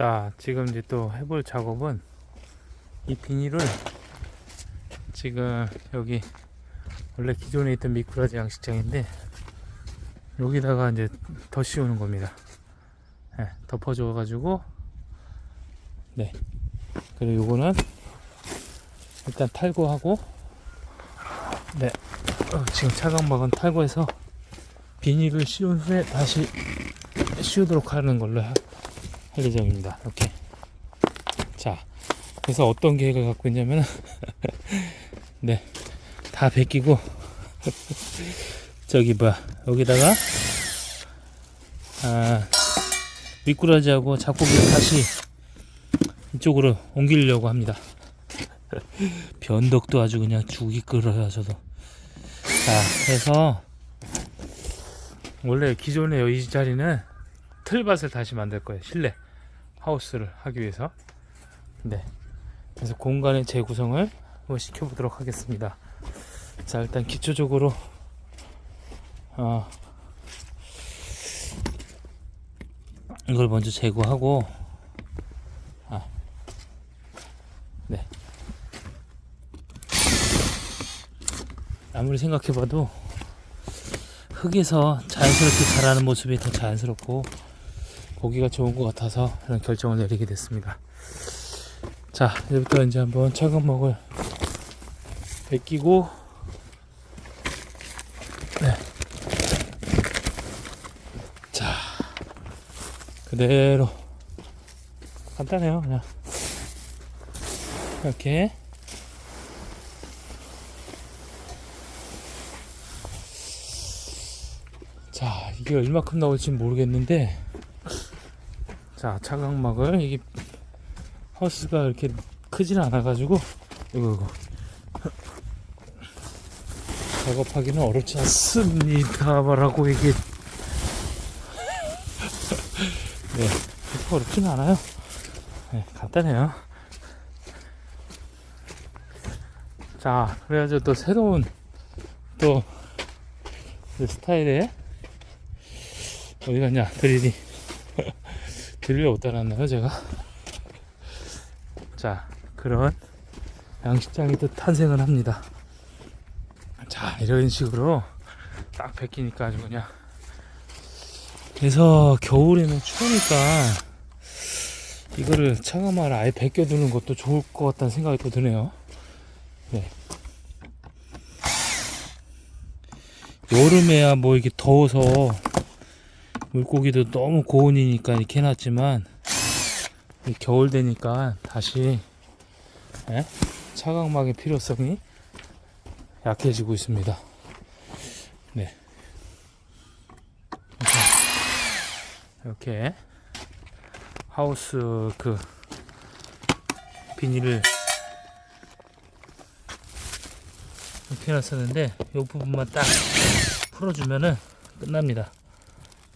자, 지금 이제 또 해볼 작업은 이 비닐을 지금 여기 원래 기존에 있던 미꾸라지 양식장인데 여기다가 이제 더 씌우는 겁니다. 네, 덮어줘 가지고 네. 그리고 요거는 일단 탈거하고 네. 어, 지금 차광막은 탈거해서 비닐을 씌운 후에 다시 씌우도록 하는 걸로 하- 할 예정입니다. 이렇게. 자, 그래서 어떤 계획을 갖고 있냐면, 네, 다 베끼고, 저기 뭐야, 여기다가, 아, 미꾸라지하고 잡고기를 다시 이쪽으로 옮기려고 합니다. 변덕도 아주 그냥 죽이 끓어요, 저도. 자, 그래서, 원래 기존의 이 자리는 틀밭을 다시 만들 거예요. 실내 하우스를 하기 위해서. 네. 그래서 공간의 재구성을 한번 시켜보도록 하겠습니다. 자, 일단 기초적으로 어, 이걸 먼저 제거하고 아, 네. 아무리 생각해봐도 흙에서 자연스럽게 자라는 모습이 더 자연스럽고 보기가 좋은 것 같아서 이런 결정을 내리게 됐습니다. 자, 이제부터 이제 한번 차근목을 베끼고 네. 자, 그대로 간단해요, 그냥 이렇게 자, 이게 얼마큼 나올지 모르겠는데, 자, 차광막을, 이게, 하우스가 이렇게 크진 않아가지고, 이거, 이거. 작업하기는 어렵지 않습니다라고 이게, 네, 그렇게 어렵진 않아요. 네, 간단해요. 자, 그래가지고 또 새로운, 또, 그 스타일의 어디 갔냐 드릴이 드릴이 못 따랐나요 제가? 자 그런 양식장이 또 탄생을 합니다. 자 이런 식으로 딱 베끼니까 아주 그냥. 그래서 겨울에는 추우니까 이거를 차가마를 아예 베껴두는 것도 좋을 것 같다는 생각이 또 드네요. 네. 여름에야 뭐 이렇게 더워서 물고기도 너무 고온이니까 이렇게 해놨지만 이 겨울 되니까 다시 예? 차광막의 필요성이 약해지고 있습니다. 네. 이렇게 하우스 그 비닐을 이렇게 해놨었는데 이 부분만 딱 풀어주면은 끝납니다.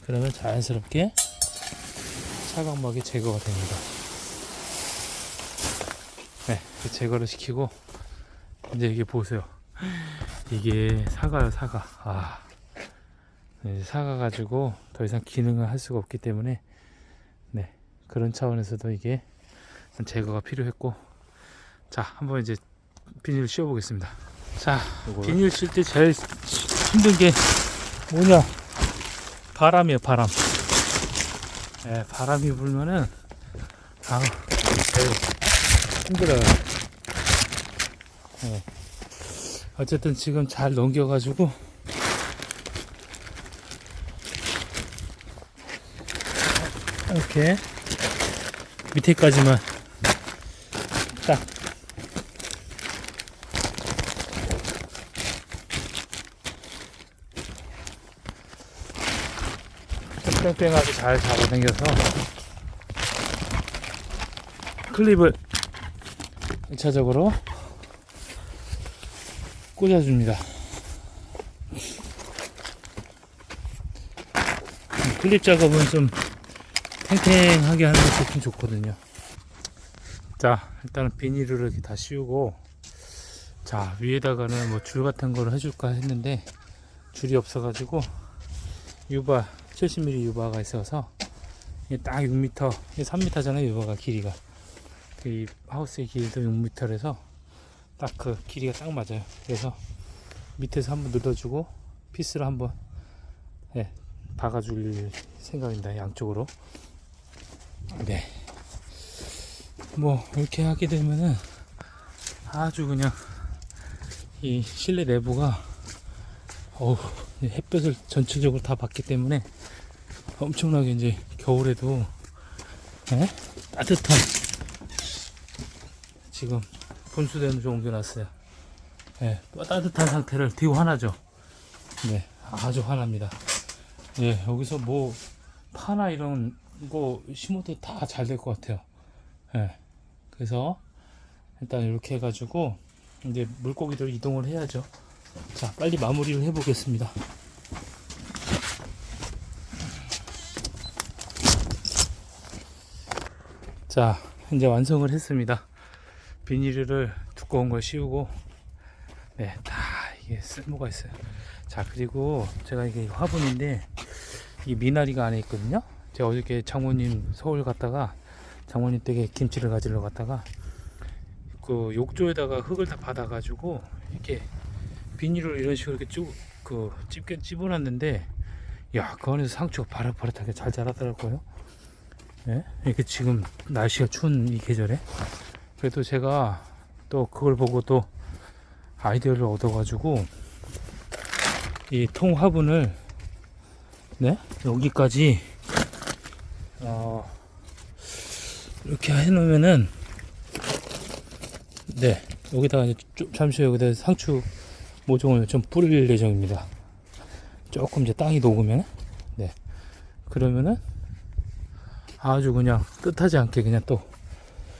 그러면 자연스럽게 차광막이 제거가 됩니다. 네, 그 제거를 시키고 이제 이게 보세요. 이게 사과요, 사과. 아, 네, 사과 가지고 더 이상 기능을 할 수가 없기 때문에 네 그런 차원에서도 이게 제거가 필요했고 자 한번 이제 비닐 씌워 보겠습니다. 자 비닐 씌울 때 제일 힘든 게 뭐냐 바람이에요 바람. 예, 바람이 불면은 제일 힘들어요. 예. 어쨌든 지금 잘 넘겨가지고. 이렇게 밑에까지만. 딱 뺑뺑하게 잘 잡아당겨서 클립을 1차적으로 꽂아줍니다. 클립 작업은 좀 탱탱하게 하는 게 좋긴 좋거든요. 자, 일단은 비닐을 이렇게 다 씌우고, 자, 위에다가는 뭐 줄 같은 거를 해줄까 했는데, 줄이 없어가지고, 유바, 70mm 유바가 있어서, 이게 딱 6m, 이게 3m잖아요. 유바가 길이가. 그이 하우스의 길이도 6m라서 딱 그 길이가 딱 맞아요. 그래서 밑에서 한번 눌러주고 피스를 한번 예, 박아줄 생각입니다. 양쪽으로. 네. 뭐 이렇게 하게 되면은 아주 그냥 이 실내 내부가 어우 햇볕을 전체적으로 다 받기 때문에 엄청나게 이제 겨울에도 예? 따뜻한 지금 분수대는 좀 옮겨놨어요. 예, 따뜻한 상태를 되게 화나죠. 네, 아주 화납니다. 예, 여기서 뭐 파나 이런 거 심어도 다 잘 될 것 같아요. 예, 그래서 일단 이렇게 해가지고 이제 물고기들 이동을 해야죠. 자, 빨리 마무리를 해보겠습니다. 자, 이제 완성을 했습니다. 비닐을 두꺼운 걸 씌우고, 네, 다 이게 쓸모가 있어요. 자, 그리고 제가 이게 화분인데, 이 미나리가 안에 있거든요. 제가 어저께 장모님 서울 갔다가, 장모님 댁에 김치를 가지러 갔다가, 그 욕조에다가 흙을 다 받아 가지고, 이렇게 비닐을 이런 식으로 이렇게 쭉, 그, 집게 집어놨는데, 야, 그 안에서 상추가 바릇바릇하게 잘 자라더라고요. 예? 이렇게 지금 날씨가 추운 이 계절에. 그래도 제가 또 그걸 보고 또 아이디어를 얻어가지고 이 통 화분을 네 여기까지 어 이렇게 해놓으면은 네 여기다가 이제 좀 잠시 여기다 상추 모종을 좀 뿌릴 예정입니다. 조금 이제 땅이 녹으면 네 그러면은 아주 그냥 뜻하지 않게 그냥 또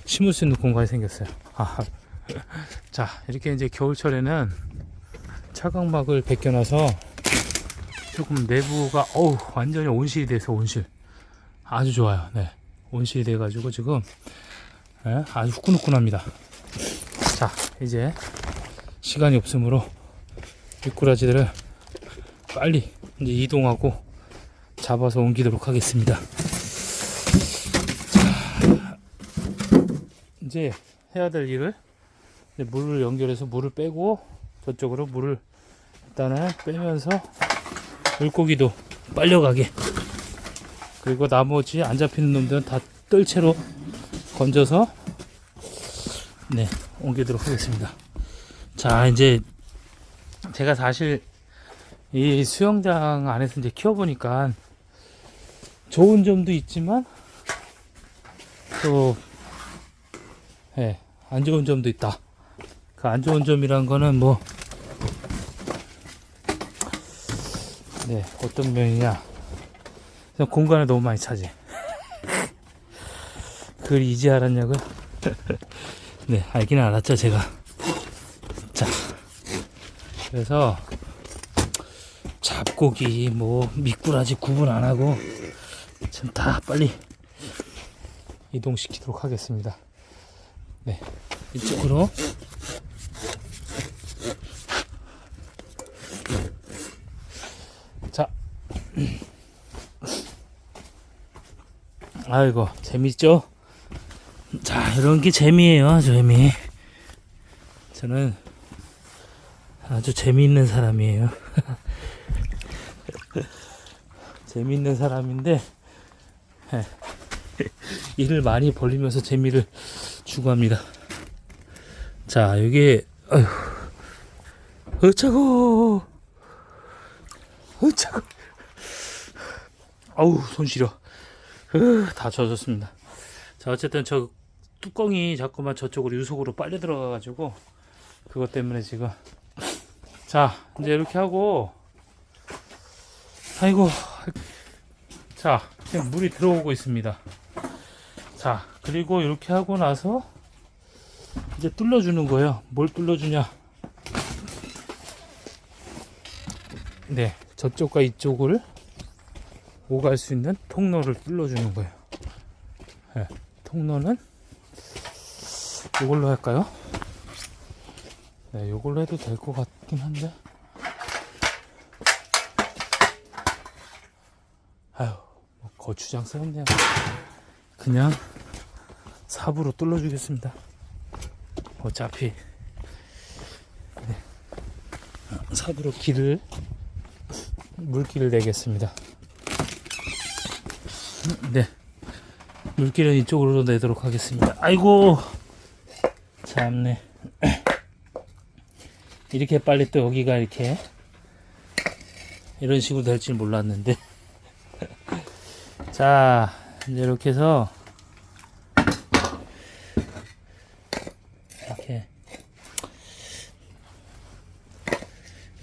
심을 수 있는 공간이 생겼어요. 아, 자 이렇게 이제 겨울철에는 차광막을 벗겨놔서 조금 내부가 어우 완전히 온실이 돼서 온실 아주 좋아요. 네 온실이 돼가지고 지금 예, 아주 후끈후끈합니다. 자 이제 시간이 없으므로 미꾸라지들을 빨리 이제 이동하고 잡아서 옮기도록 하겠습니다. 이제 해야 될 일을 물을 연결해서 물을 빼고 저쪽으로 물을 일단은 빼면서 물고기도 빨려가게. 그리고 나머지 안 잡히는 놈들은 다 뜰채로 건져서 네 옮기도록 하겠습니다. 자 이제 제가 사실 이 수영장 안에서 이제 키워보니까 좋은 점도 있지만 또 예, 안 좋은 점도 있다. 그 안 좋은 점이란 거는 뭐, 네, 어떤 면이냐. 그냥 공간을 너무 많이 차지. 그걸 이제 알았냐고요? 네, 알기는 알았죠, 제가. 자, 그래서, 잡고기, 뭐, 미꾸라지 구분 안 하고, 지금 다 빨리 이동시키도록 하겠습니다. 네, 이쪽으로. 자, 아이고 재밌죠? 자, 이런 게 재미예요, 재미. 저는 아주 재미있는 사람이에요. 재미있는 사람인데 예, 일을 많이 벌리면서 재미를 추구합니다. 자, 여기 아휴, 어차고, 어차고, 아우 손 시려. 으, 다 젖었습니다. 자, 어쨌든 저 뚜껑이 자꾸만 저쪽으로 유속으로 빨려 들어가 가지고 그것 때문에 지금 자 이제 이렇게 하고 아이고 자 지금 물이 들어오고 있습니다. 자, 그리고 이렇게 하고 나서 이제 뚫어주는 거예요. 뭘 뚫어주냐? 네, 저쪽과 이쪽을 오갈 수 있는 통로를 뚫어주는 거예요. 네, 통로는 이걸로 할까요? 네, 이걸로 해도 될 것 같긴 한데. 아유, 뭐 거추장스럽네요. 그냥 삽으로 뚫어주겠습니다. 어차피 네. 삽으로 길을 물길을 내겠습니다. 네, 물길은 이쪽으로 내도록 하겠습니다. 아이고, 참네. 이렇게 빨리 또 여기가 이렇게 이런 식으로 될 줄 몰랐는데. 자, 이제 이렇게 해서 이렇게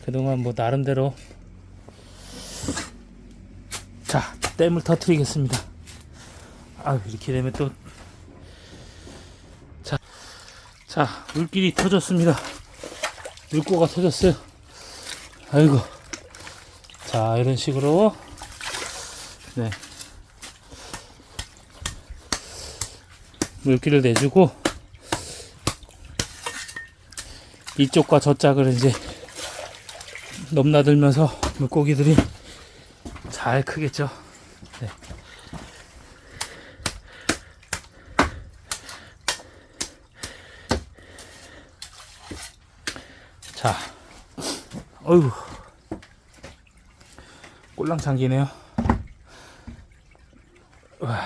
그동안 뭐 나름대로 자 댐을 터트리겠습니다. 아 이렇게 되면 또 자, 자 물길이 터졌습니다. 물고가 터졌어요. 아이고. 자 이런 식으로. 네. 물길을 내주고 이쪽과 저짝을 이제 넘나들면서 물고기들이 잘 크겠죠. 네. 자, 어휴, 꼴랑창기네요. 와,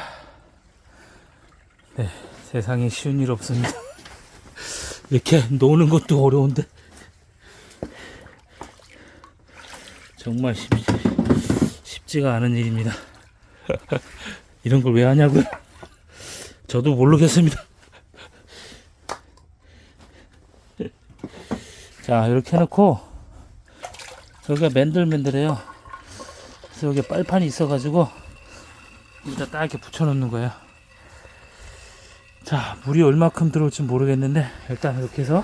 네, 세상에 쉬운 일 없습니다. 이렇게 노는 것도 어려운데 정말 쉽, 쉽지가 않은 일입니다. 이런 걸 왜 하냐고요? 저도 모르겠습니다. 자 이렇게 해놓고 여기가 맨들맨들해요. 그래서 여기 빨판이 있어가지고 여기다 딱 이렇게 붙여놓는 거예요. 자 물이 얼마큼 들어올지 모르겠는데 일단 이렇게 해서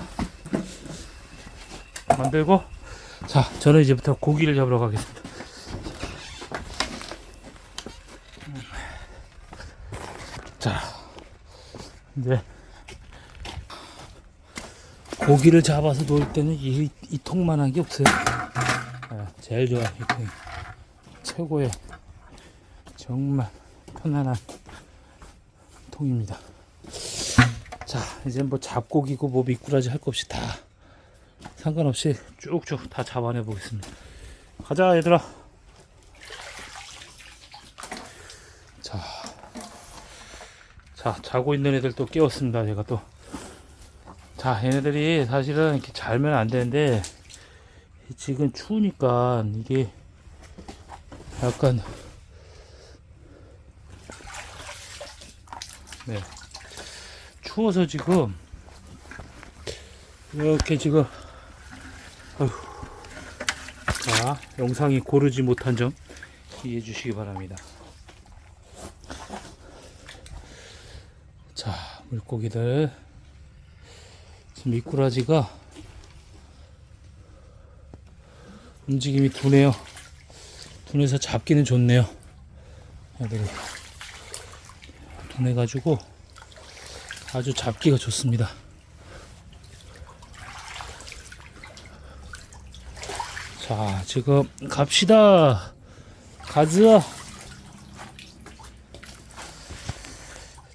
만들고 자 저는 이제부터 고기를 잡으러 가겠습니다. 자 이제 고기를 잡아서 놓을 때는 이, 이 통만한 게 없어요. 아, 제일 좋아 이 통이. 최고의 정말 편안한 통입니다. 자 이제 뭐 잡고기고 뭐 미꾸라지 할 것 없이 다 상관없이 쭉쭉 다 잡아내 보겠습니다. 가자 얘들아. 자, 자 자고 있는 애들 또 깨웠습니다. 제가 또 자 얘네들이 사실은 이렇게 잘면 안 되는데 지금 추우니까 이게 약간 네. 추워서 지금 이렇게 지금 자 영상이 고르지 못한 점 이해해 주시기 바랍니다. 자 물고기들. 지금 미꾸라지가 움직임이 둔해요. 둔해서 잡기는 좋네요. 애들이. 둔해가지고 아주 잡기가 좋습니다 자, 지금 갑시다. 가즈아.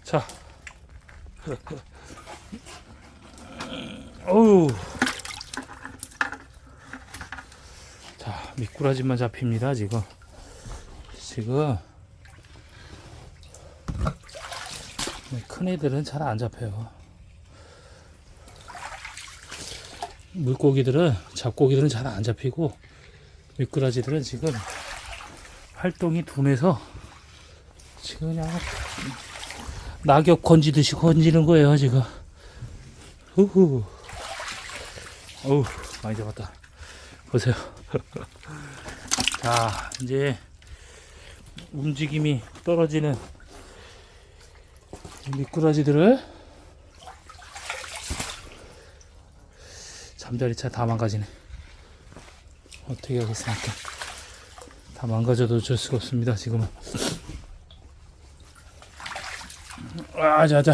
자. 어우. 자, 미꾸라지만 잡힙니다, 지금. 지금. 네, 큰 애들은 잘 안 잡혀요. 물고기들은 잡고기들은 잘 안 잡히고 미꾸라지들은 지금 활동이 둔해서 지금 그냥 낙엽 건지듯이 건지는 거예요 지금. 우후. 어우 많이 잡았다. 보세요. 자 이제 움직임이 떨어지는 미꾸라지들을 잠자리 차 다 망가지네. 어떻게 하겠습니까? 다 망가져도 어쩔 수가 없습니다, 지금은. 아, 자, 자.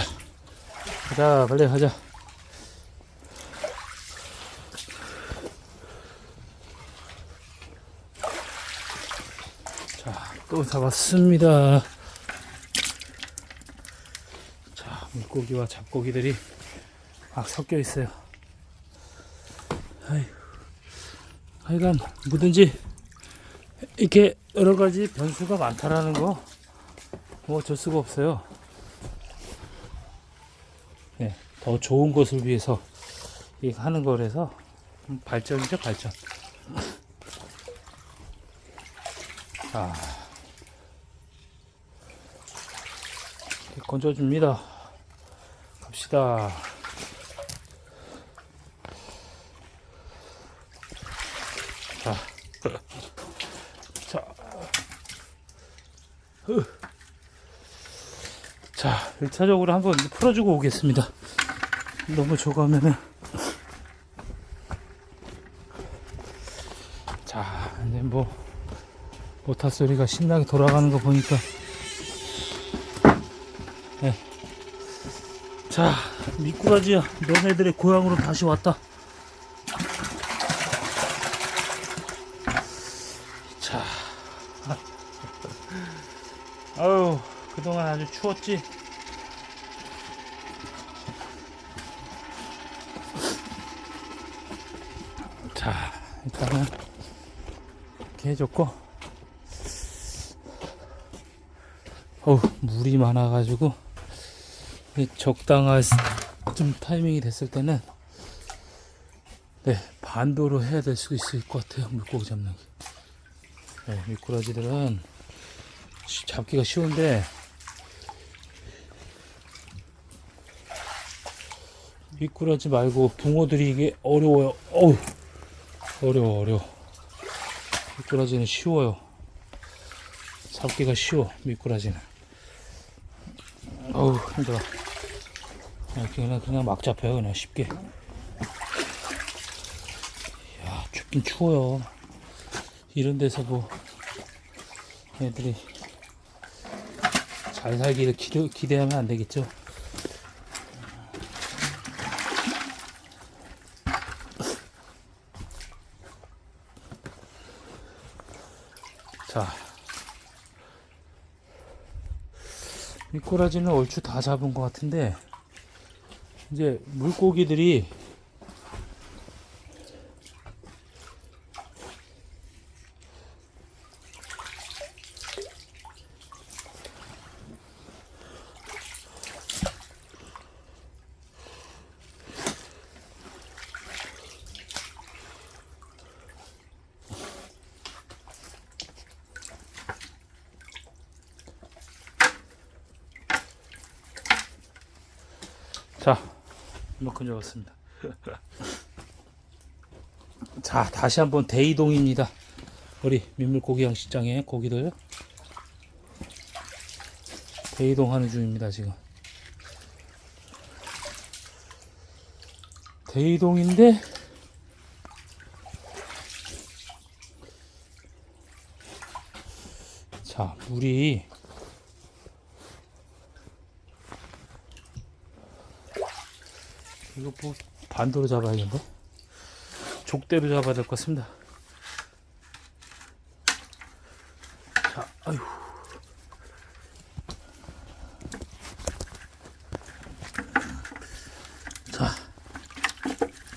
가자, 빨리 가자. 자, 또 잡았습니다. 자, 물고기와 잡고기들이 막 섞여 있어요. 아이, 하여간 뭐든지 이렇게 여러 가지 변수가 많다라는 거뭐 어쩔 수가 없어요. 네, 더 좋은 것을 위해서 이 하는 거라서 발전이죠 발전. 자, 이렇게 건져줍니다. 갑시다. 자, 자, 으. 자, 1차적으로 한번 풀어주고 오겠습니다. 너무 저거 하면은. 자, 이제 뭐, 모터 소리가 신나게 돌아가는 거 보니까. 네. 자, 미꾸라지야. 너네들의 고향으로 다시 왔다. 자. 아유, 그동안 아주 추웠지? 자, 일단은 이렇게 해줬고, 어우, 물이 많아가지고, 이 적당한 좀 타이밍이 됐을 때는, 네, 반도로 해야 될 수 있을 것 같아요, 물고기 잡는 게. 네, 미꾸라지들은 쉬- 잡기가 쉬운데, 미꾸라지 말고 붕어들이 이게 어려워요. 어우, 어려워, 어려워. 미꾸라지는 쉬워요. 잡기가 쉬워, 미꾸라지는. 어우, 힘들어. 그냥, 그냥, 그냥 막 잡혀요, 그냥 쉽게. 야, 춥긴 추워요. 이런 데서 뭐, 애들이 잘 살기를 기대, 기대하면 안 되겠죠. 자, 미꾸라지는 얼추 다 잡은 것 같은데, 이제 물고기들이 자, 이만큼 잡았습니다. 자, 다시 한번 대이동입니다. 우리 민물고기 양식장에 고기들 대이동하는 중입니다, 지금. 대이동인데 자, 물이 이거 뭐 반도로 잡아야겠는데? 족대로 잡아야 될 것 같습니다. 자, 아유. 자,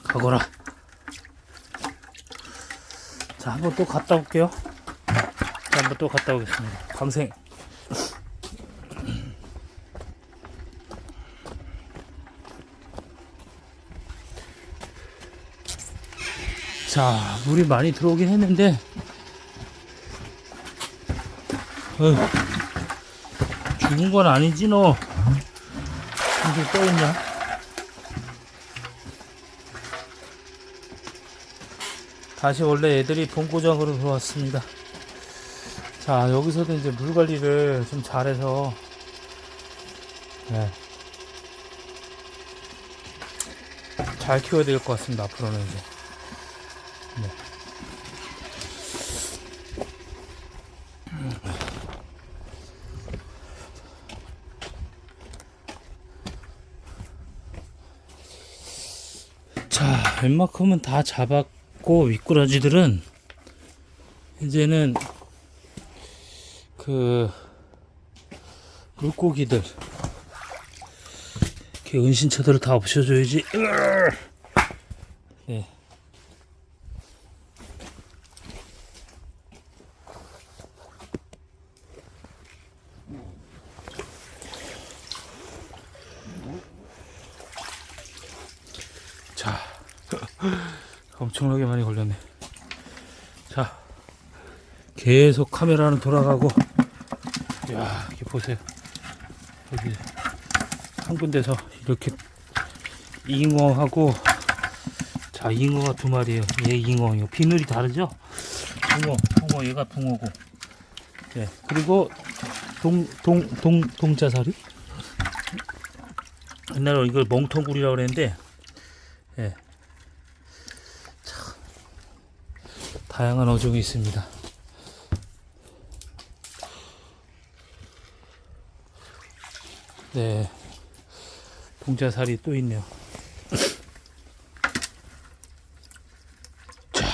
가거라. 자, 한번 또 갔다 올게요. 자, 한번 또 갔다 오겠습니다. 감생. 자, 물이 많이 들어오긴 했는데, 어휴, 죽은 건 아니지, 너. 이게 떠있냐? 다시 원래 애들이 본고장으로 들어왔습니다. 자, 여기서도 이제 물 관리를 좀 잘해서, 네. 잘 키워야 될 것 같습니다, 앞으로는 이제. 자, 웬만큼은 다 잡았고, 미꾸라지들은 이제는 그 물고기들 이렇게 은신처들을 다 없애줘야지. 네. 엄청나게 많이 걸렸네. 자, 계속 카메라는 돌아가고, 야, 이렇게 보세요. 여기 한 군데서 이렇게 잉어하고, 자, 잉어가 두 마리예요. 얘 잉어, 이거 비늘이 다르죠? 붕어, 붕어, 얘가 붕어고. 네, 그리고 동, 동, 동, 동자사리? 옛날에 이걸 멍텅구리라고 그랬는데, 예. 다양한 어종이 있습니다. 네. 동자살이 또 있네요. 자.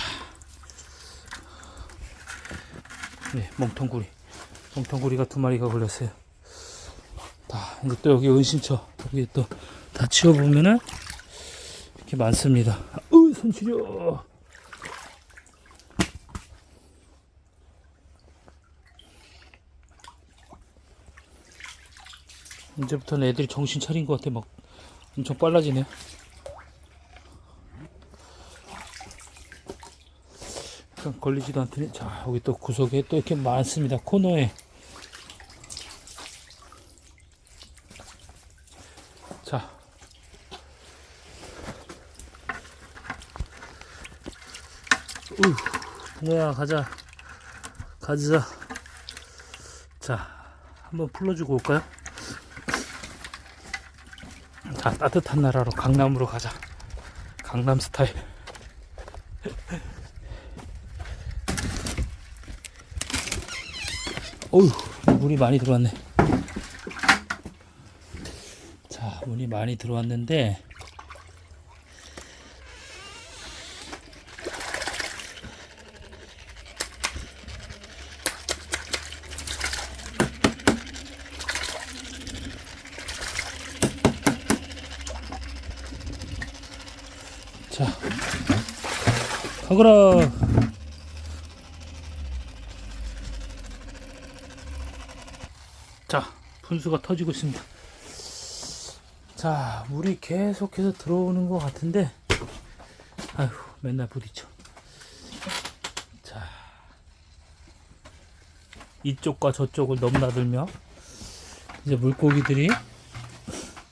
네, 멍텅구리. 멍텅구리가 두 마리가 걸렸어요. 다, 이제 또 여기 은신처. 여기 또 다 치워보면은 이렇게 많습니다. 어이, 손 시려. 이제부터는 애들이 정신 차린 것 같아. 막 엄청 빨라지네. 약간 걸리지도 않더니. 자, 여기 또 구석에 또 이렇게 많습니다. 코너에. 자. 우, 붕어야, 가자. 가자. 자, 한번 풀러주고 올까요? 자, 따뜻한 나라로 강남으로 가자. 강남 스타일. 어휴, 물이 많이 들어왔네. 자, 물이 많이 들어왔는데, 자, 가거라. 자, 분수가 터지고 있습니다. 자, 물이 계속해서 들어오는 것 같은데, 아휴, 맨날 부딪혀. 자, 이쪽과 저쪽을 넘나들며, 이제 물고기들이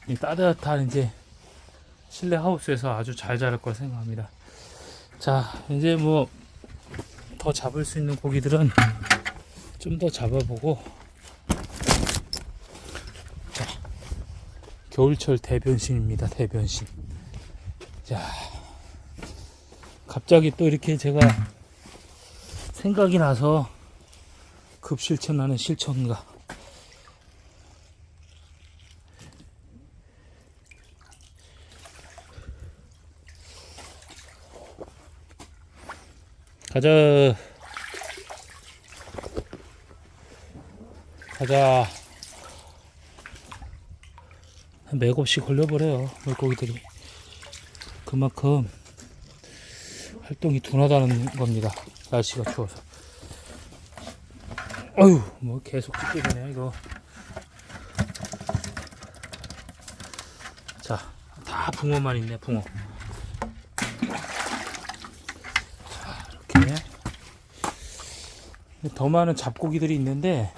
이 따뜻한 이제 실내 하우스에서 아주 잘 자랄 거라 생각합니다. 자, 이제 뭐 더 잡을 수 있는 고기들은 좀 더 잡아보고 자, 겨울철 대변신입니다. 대변신. 자, 갑자기 또 이렇게 제가 생각이 나서 급실천하는 실천가. 가자. 가자. 한 맥없이 걸려버려요, 물고기들이. 그만큼 활동이 둔하다는 겁니다. 날씨가 추워서. 어휴, 뭐 계속 찍게 되네, 이거. 자, 다 붕어만 있네, 붕어. 이렇게 더 많은 잡고기들이 있는데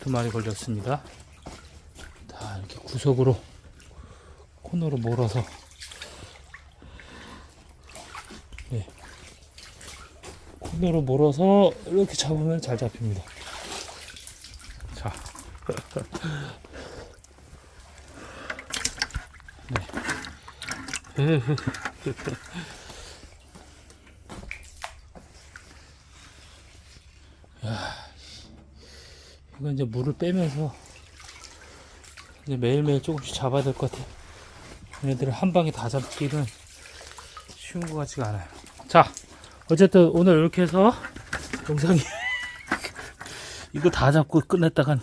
두 마리 걸렸습니다. 다 이렇게 구석으로 코너로 몰아서 네. 코너로 몰아서 이렇게 잡으면 잘 잡힙니다. 자. 야, 이거 이제 물을 빼면서 이제 매일매일 조금씩 잡아야 될 것 같아. 얘네들을 한 방에 다 잡기는 쉬운 것 같지가 않아요. 자, 어쨌든 오늘 이렇게 해서 영상이 이거 다 잡고 끝냈다간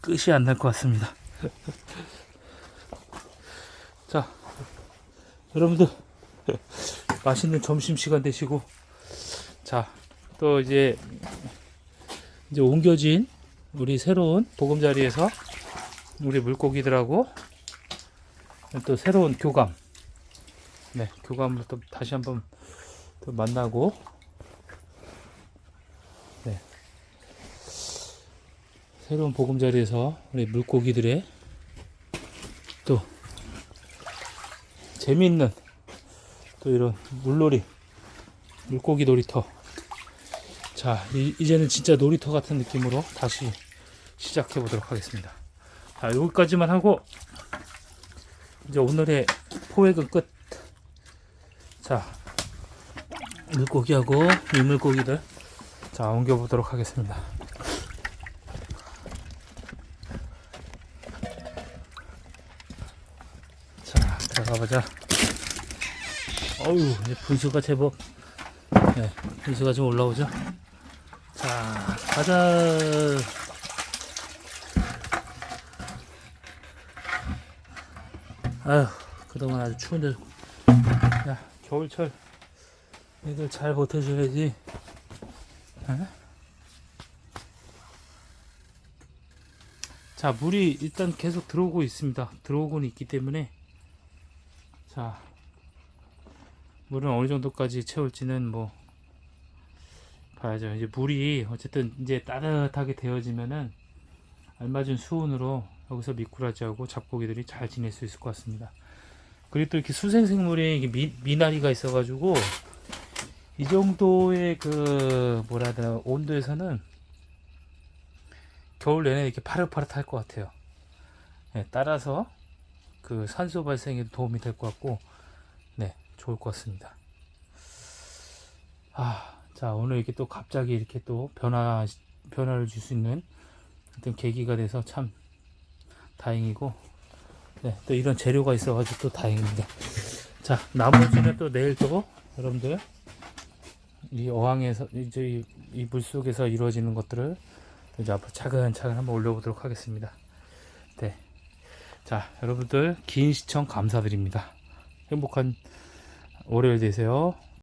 끝이 안 날 것 같습니다. 자, 여러분들 맛있는 점심 시간 되시고. 자, 또 이제 이제 옮겨진 우리 새로운 보금자리에서 우리 물고기들하고 또 새로운 교감. 네, 교감을 또 다시 한번 또 만나고. 네. 새로운 보금자리에서 우리 물고기들의 또 재미있는 또 이런 물놀이 물고기 놀이터 자 이, 이제는 진짜 놀이터 같은 느낌으로 다시 시작해 보도록 하겠습니다 자 여기까지만 하고 이제 오늘의 포획은 끝 자, 물고기하고 민물고기들 자 옮겨 보도록 하겠습니다. 자 들어가 보자. 어우 이제 분수가 제법 네 분수가 좀 올라오죠. 자 가자. 아휴 그동안 아주 추운데 야 겨울철 애들 잘 버텨줘야지 에? 자 물이 일단 계속 들어오고 있습니다 들어오고는 있기 때문에 자 물은 어느 정도까지 채울지는 뭐 봐야죠 이제 물이 어쨌든 이제 따뜻하게 되어지면은 알맞은 수온으로 여기서 미꾸라지하고 잡고기들이 잘 지낼 수 있을 것 같습니다 그리고 또 이렇게 수생생물에 미, 미나리가 있어가지고 이 정도의 그 뭐라 되나 온도에서는 겨울 내내 이렇게 파릇파릇할 것 같아요. 네, 따라서 그 산소 발생에 도움이 될 것 같고, 네, 좋을 것 같습니다. 아, 자 오늘 이렇게 또 갑자기 이렇게 또 변화 변화를 줄 수 있는 어떤 계기가 돼서 참 다행이고, 네, 또 이런 재료가 있어가지고 또 다행입니다. 자, 나머지는 또 내일 또 여러분들 이 어항에서 이제 이, 이 물속에서 이루어지는 것들을 이제 앞으로 차근차근 한번 올려보도록 하겠습니다. 네. 자, 여러분들 긴 시청 감사드립니다. 행복한 월요일 되세요.